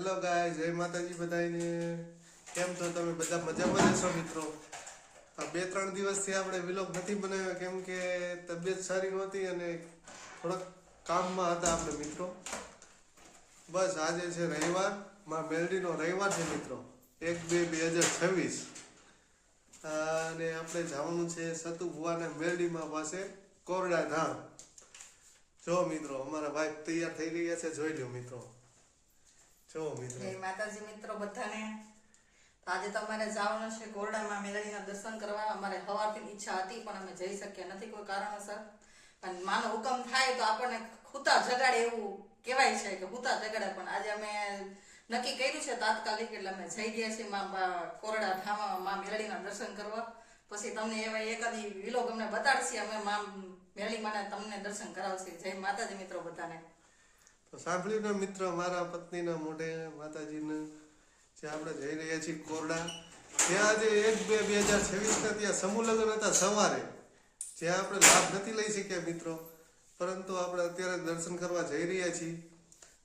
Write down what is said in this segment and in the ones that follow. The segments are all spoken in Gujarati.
હેલો ગાય જય માતાજી બધાને કેમ છો તમે બધા? મજામાં જશો મિત્રો? બે ત્રણ દિવસથી આપણે વિલોગ નથી બનાવ્યો, કેમ કે તબિયત સારી નહોતી અને થોડાક કામમાં હતા આપણે મિત્રો. બસ આજે છે રવિવાર, માં મેલડીનો રવિવાર છે મિત્રો. એક, બે બે હજાર છવ્વીસ. અને આપણે જવાનું છે સતુ ભુવાના મેલડીમાં પાસે કોરડા ધામ. જો મિત્રો, અમારા ભાઈ તૈયાર થઈ રહ્યા છે, જોઈ લો મિત્રો. જો મિત્રો. જય માતાજી મિત્રો બધાને. આજે તમારે જવાનું છે કોરડામાં મેલડીના દર્શન કરવા. અમારે હવારથી ઈચ્છા હતી, પણ અમે જઈ શક્યા નથી કોઈ કારણોસર. પણ માનો હુકમ થાય તો આપણને ખૂતા જગાડે એવું કહેવાય છે કે ખૂતા જગાડે. પણ આજે અમે નક્કી કર્યું છે તાત્કાલિક એટલે અમે જઈ ગયા છીએ માં કોરડા ધામમાં મેલડીના દર્શન કરવા. પછી તમને એવા એકાદી વિલોગ અમને બતાડશે. અમે માં મેલડી માને તમને દર્શન કરાવશે. જય માતાજી મિત્રો બધાને. તો સાંભળ્યું મિત્ર મારા પત્નીના મોઢે માતાજીને, જે આપણે જઈ રહ્યા છીએ કોરડા, ત્યાં આજે એક બે બે હજાર છવ્વીસના ત્યાં સમૂહ લગ્ન હતા સવારે જ્યાં આપણે લાભ નથી લઈ શક્યા મિત્રો, પરંતુ આપણે અત્યારે દર્શન કરવા જઈ રહ્યા છીએ.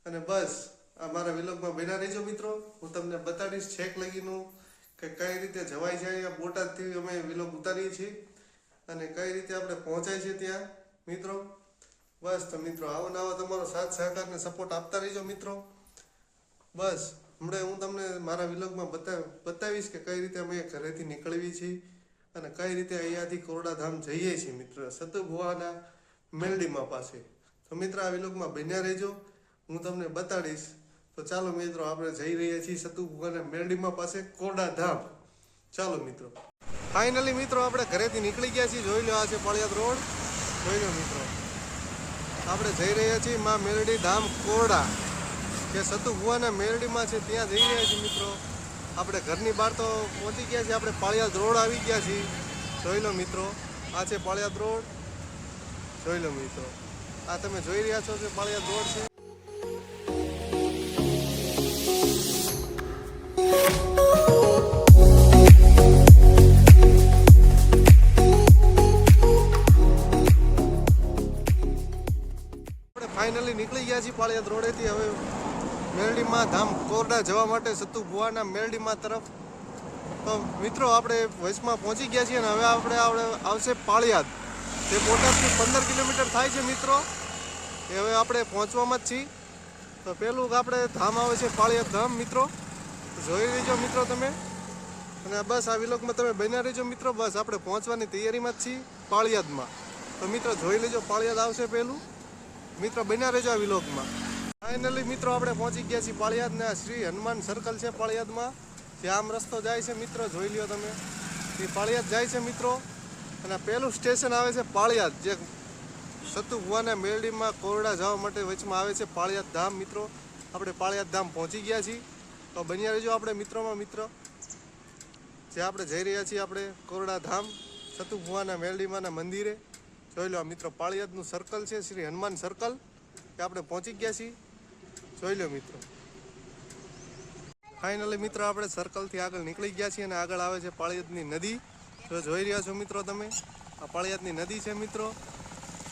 અને બસ, આ મારા વિલોગમાં બન્યા રહેજો મિત્રો. હું તમને બતાડીશ છેક લગીનું કે કઈ રીતે જવાય છે અહીંયા બોટાદથી અમે વિલોગ ઉતારીએ છીએ. અને કઈ રીતે આપણે પહોંચાય છે ત્યાં. મિત્રો બસ તો મિત્રો, આવો ને આવો તમારો સાથ સહકાર ને સપોર્ટ આપતા રહીજો મિત્રો. બસ, હમણાં હું તમને મારા વિલોગમાં બતા, બતાવીશ કે કઈ રીતે અમે ઘરેથી નીકળવી છીએ અને કઈ રીતે અહીંયાથી કોરડાધામ જઈએ છીએ મિત્ર. સતુભુવાના મેલડીમાં પાસે. તો મિત્ર, આ વિલોગમાં બન્યા રહેજો. હું તમને બતાડીશ. તો ચાલો મિત્રો, આપણે જઈ રહ્યા છીએ સતુભુવાના મેલડીમાં પાસે કોરડાધામ ચાલો મિત્રો. ફાઇનલી મિત્રો, આપણે ઘરેથી નીકળી ગયા છીએ. જોઈ લો, આ છે પળિયાદ રોડ. જોઈ લો મિત્રો. આપણે જઈ રહ્યા છીએ માં મેરડી ધામ કોરડા, કે સતુભુવાના મેરડીમાં છે, ત્યાં જઈ રહ્યા છીએ મિત્રો. આપણે ઘરની બહાર તો પહોંચી ગયા છીએ, આપણે પાળિયાદ રોડ આવી ગયા છીએ. જોઈ લો મિત્રો, આ છે પાળિયાદ રોડ જોઈ લો મિત્રો, આ તમે જોઈ રહ્યા છો કે પાળિયાદ રોડ છે. ફાઇનલી નીકળી ગયા છીએ પાળિયાદ રોડેથી. હવે મેરડીમાં ધામ કોરડા જવા માટે સતુ ભુવાના મેરડીમાં તરફ. તો મિત્રો, આપણે વચમાં પહોંચી ગયા છીએ અને હવે આપણે આપણે આવશે પાળિયાદ. તે બોટાદથી પંદર કિલોમીટર થાય છે મિત્રો. એ હવે આપણે પહોંચવામાં જ છીએ. તો પહેલું આપણે ધામ આવે છે પાળિયાદ ધામ, મિત્રો. જોઈ લેજો મિત્રો તમે. અને બસ આ વિલોકમાં તમે બન્યા રહેજો મિત્રો. બસ આપણે પહોંચવાની તૈયારીમાં જ છીએ પાળિયાદમાં. તો મિત્રો, જોઈ લેજો પાળિયાદ આવશે પહેલું મિત્રો, બન્યા રહેજો આ વિલોકમાં ફાઇનલી મિત્રો, આપણે પહોંચી ગયા છીએ પાળિયાદના શ્રી હનુમાન સર્કલ છે પાળિયાદમાં. ત્યાં આમ રસ્તો જાય છે, મિત્રો, જોઈ લ્યો તમે. એ પાળિયાદ જાય છે, મિત્રો. અને પહેલું સ્ટેશન આવે છે પાળિયાદ, જે સતુ ભુવાના કોરડા જવા માટે વચમાં આવે છે પાળિયાદ ધામ, મિત્રો. આપણે પાળિયાદ ધામ પહોંચી ગયા છીએ. તો બન્યા રહેજો આપણે, મિત્રોમાં, મિત્ર. જે આપણે જઈ રહ્યા છીએ આપણે કોરડા ધામ, સતુ ભુવાના મંદિરે. જોઈ લો મિત્રો પાળિયાદનું સર્કલ છે, શ્રી હનુમાન સર્કલ કે આપણે પહોંચી ગયા છીએ. જોઈ લો મિત્રો. ફાઇનલી મિત્રો, આપણે સર્કલથી આગળ નીકળી ગયા છીએ અને આગળ આવે છે પાળિયાદની નદી. જો જોઈ રહ્યા છો મિત્રો તમે? આ પાળિયાદની નદી છે મિત્રો.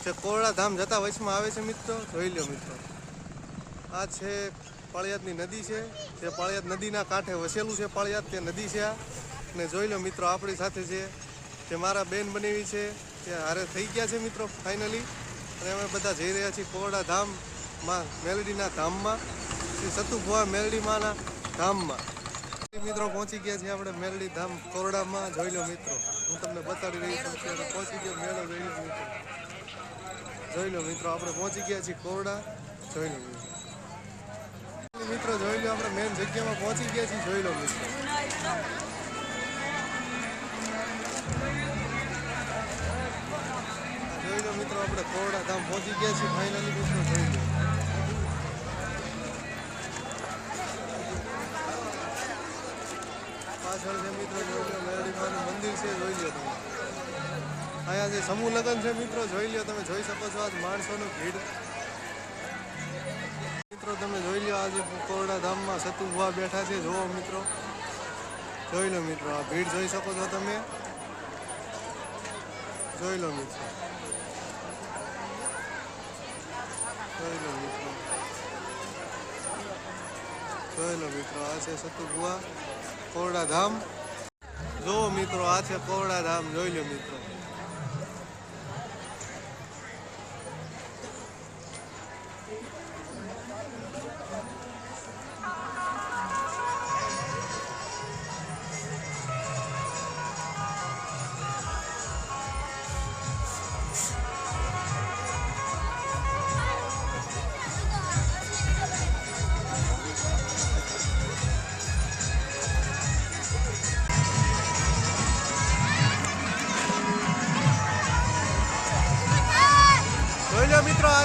જે કોરડાધામ જતા વચમાં આવે છે મિત્રો. જોઈ લો મિત્રો. આ છે પાળિયાદની નદી છે. જે પાળિયાદ નદીના કાંઠે વસેલું છે પાળિયાદ તે નદી છે આ. અને જોઈ લો મિત્રો, આપણી સાથે છે જે મારા બેન બનેવી છે. તે હારે થઈ ગયા છે મિત્રો ફાઇનલી અને અમે બધા જઈ રહ્યા છીએ કોરડા ધામમાં, મેલડીના ધામમાં, શ્રી સતુભુવા મેલડીમાંના ધામમાં. મિત્રો પહોંચી ગયા છીએ આપણે મેલડી ધામ કોરડામાં જોઈ લો મિત્રો, હું તમને બતાડી રહી છું અત્યારે પહોંચી ગયો મેળો જોઈ મિત્રો. જોઈ લો મિત્રો, આપણે પહોંચી ગયા છીએ કોરડા જોઈ લો મિત્રો. મિત્રો, જોઈ લો આપણે મેન જગ્યામાં પહોંચી ગયા છીએ. જોઈ લો મિત્રો. મિત્રો, આપણે કોરડા ધામ પહોંચી ગયા છીએ. ફાઇનલી મિત્રો થઈ લો. પાછળ છે મિત્રો, જોઈ લો મેરડીમાનું મંદિર છે, જોઈ લો તમે. અહીંયા જે સમૂહ લગ્ન છે મિત્રો, જોઈ લો તમે, જોઈ શકો છો આજ માણસોનું ભીડ. મિત્રો, તમે જોઈ લો આજે કોરડા ધામમાં સતુ ભુવા બેઠા છે. જોવો મિત્રો. જોઈ લો મિત્રો, આ ભીડ જોઈ શકો છો તમે. જોઈ લો મિત્રો જોઈ લો મિત્રો જોઈ લો મિત્રો આ છે સતુ બુઆ કોરડા ધામ જો મિત્રો, આ છે કોરડા જોઈ લો મિત્રો.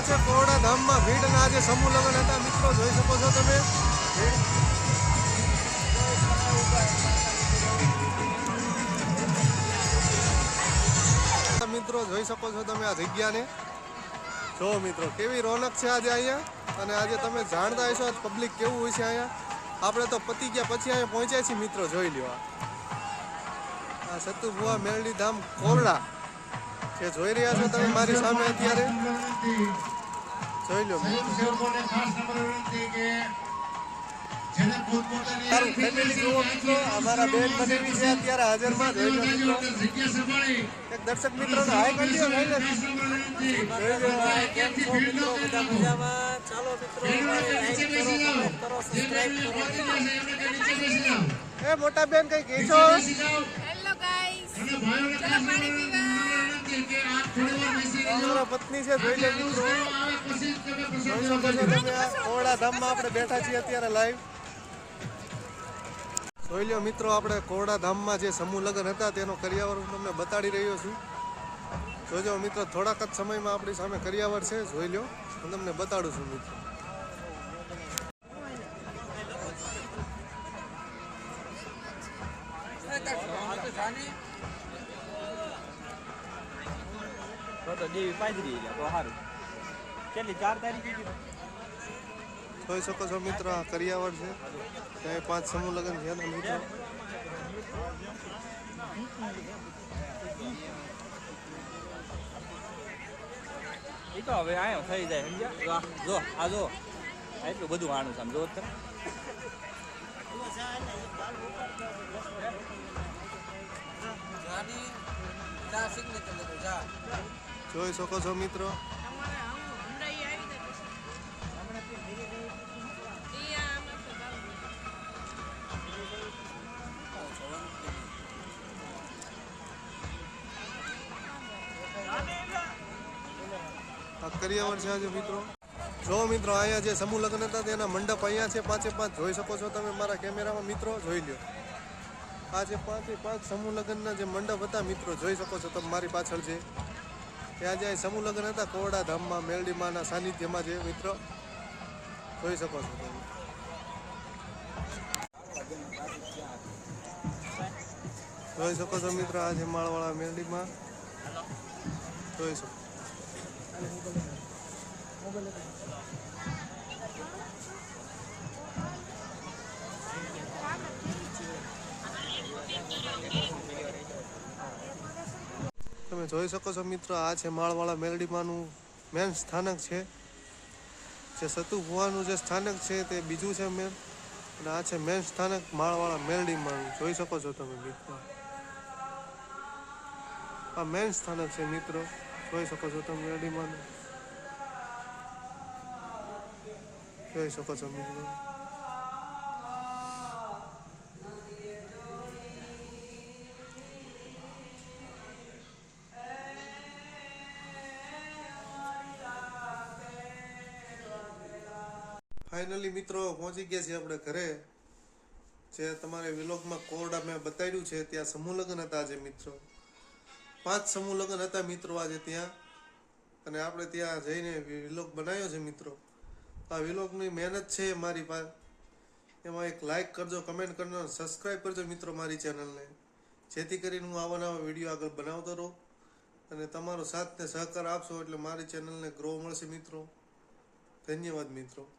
છે કોરડા ધામમાં ભીડ આજે સમૂહ લગ્ન હતા. મિત્રો, જોઈ શકો છો તમે. મિત્રો, જોઈ શકો છો તમે આ જગ્યાને. જો મિત્રો, કેવી રોનક છે આજે અહીંયા? અને આજે તમે જાણતા હશો પબ્લિક કેવું હોય છે અહીંયા? આપણે તો પતી ગયા, પછી અહીંયા પહોંચ્યા છીએ મિત્રો, જોઈ લ્યો આ. સતુભુવા સતુ મેરડી ધામ કોરડા. જે જોઈ રહ્યા છો તમે મારી સામે અત્યારે. ખાસ નમ્ર વિનંતી કે જેને પોતપોતાની તારું ફેમિલી જુઓ મિત્રો અમારા બેન બનેવી છે અત્યારે હાજરમાં જોઈ લો મિત્રો. એક દર્શક મિત્રોને હાઈ કરી દો કેમ છો મિત્રો? બધા મજામાં? ચાલો મિત્રો નીચે બેસી જાઓ. જે બેનને પહોંચી જશે એમને કે નીચે બેસી જાઓ. એ મોટા બેન કઈ કહેશો? છો હેલો ગાઈસ અને ભાઈઓને ખાસ નમ્ર વિનંતી કે આપ થોડી વાર બેસી રહેજો. પત્ની છે જોઈ લો મિત્રો. આવે પછી તમે તમે ધામમાં આપણે બેઠા છીએ અત્યારે લાઈવ જોઈ મિત્રો આપણે કોરડા ધામમાં જે સમૂહ લગ્ન હતા તેનો કરિયાવર હું તમને બતાડી રહ્યો છું. જોજો મિત્રો થોડાક જ સમયમાં આપણી સામે કરિયાવર છે જોઈ લો હું તમને બતાડું છું મિત્રો. તો તો દેવી પાદરી જાય તો સારું કેટલી ચાર તારીખે કીધું જોઈ શકો છો મિત્ર કરિયાવર છે. ત્યાં પાંચ સમૂહ લગ્ન છે મિત્રો. એ તો હવે આયો થઈ જાય સમજ્યા? જો આ- જો આ જો. એટલું બધું આણું છે આમ જો તમે જોઈ શકો છો મિત્રો. કરિયાવર છે આજે મિત્રો. જો મિત્રો અહીંયા જે સમૂહ લગ્ન હતા તેના મંડપ અહીંયા છે પાંચે પાંચ જોઈ શકો છો તમે મારા કેમેરામાં મિત્રો જોઈ લ્યો. આ જે પાંચે પાંચ સમૂહ લગ્નના જે મંડપ હતા મિત્રો જોઈ શકો છો તમે મારી પાછળ છે ત્યાં જે સમૂહ લગ્ન હતા કોરડા ધામમાં મેલડીમાના સાનિધ્યમાં જે મિત્રો, જોઈ શકો છો તમે. જોઈ શકો છો મિત્રો, આ જે માળવાળા મેલડીમાં. જોઈ શકો. જોઈ શકો છો મિત્રો, આ છે માળવાળા મેલડીમાનું મેન સ્થાનક છે. જે સતુ ભુવાનું જે સ્થાનક છે તે બીજું છે મેન અને આ છે મેન સ્થાનક માળવાળા મેલડીમાનું. જોઈ શકો છો તમે મિત્રો. આ મેન સ્થાનક છે મિત્રો. જોઈ શકો છો તમે મેલડીમાનું. જોઈ શકો છો મિત્રો. ફાઇનલી મિત્રો, પહોંચી ગયા છીએ આપણે ઘરે. જે તમારે વિલોગમાં કોડ અમે બતાવ્યું છે, ત્યાં સમૂહ લગ્ન હતા આજે, મિત્રો. પાંચ સમૂહ લગ્ન હતા મિત્રો આજે ત્યાં. અને આપણે ત્યાં જઈને વિલોગ બનાવ્યો છે, મિત્રો. આ વિલોગની મહેનત છે મારી પાસે એમાં એક લાઈક કરજો કમેન્ટ કરજો સબસ્ક્રાઈબ કરજો મિત્રો મારી ચેનલને જેથી કરીને હું આવા નવા વીડિયો આગળ બનાવતો રહું. અને તમારો સાથને સહકાર આપશો એટલે મારી ચેનલને ગ્રો મળશે, મિત્રો. ધન્યવાદ, મિત્રો.